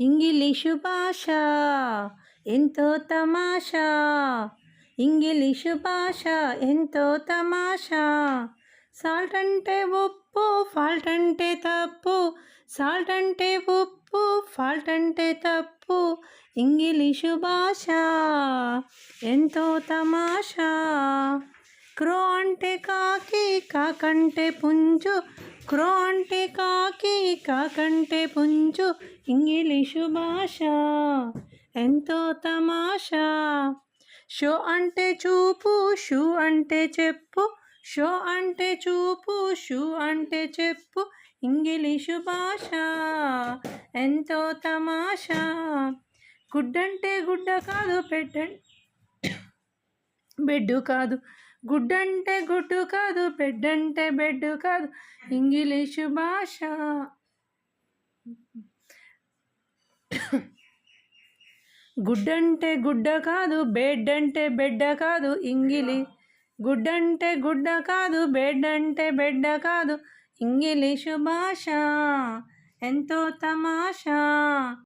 ఇంగిలీషు భాష ఎంతో తమాషా. ఇంగిలీషు భాష ఎంతో తమాషా. సాల్ట్ అంటే ఉప్పు ఫాల్ట్ అంటే తప్పు. సాల్ట్ అంటే ఉప్పు ఫాల్ట్ అంటే తప్పు. ఇంగిలీషు భాష ఎంతో తమాషా. క్రో అంటే కాకి కాకంటే పుంజు క్రో అంటే కాకి కాకంటే పుంజు ఇంగ్లీషు భాష ఎంతో తమాషా. షో అంటే చూపు షూ అంటే చెప్పు షో అంటే చూపు షూ అంటే చెప్పు ఇంగ్లీషు భాష ఎంతో తమాషా. గుడ్డంటే గుడ్డ కాదు పెట్టండి బెడ్డు కాదు. గుడ్డంటే గుడ్డు కాదు బెడ్ అంటే బెడ్ కాదు. ఇంగ్లీషు భాష. గుడ్డంటే గుడ్డ కాదు బెడ్ అంటే బెడ్డ కాదు. ఇంగిలి గుడ్డంటే గుడ్డ కాదు బెడ్ అంటే బెడ్డ కాదు. ఇంగ్లీషు భాష. ఎంతో తమాషా.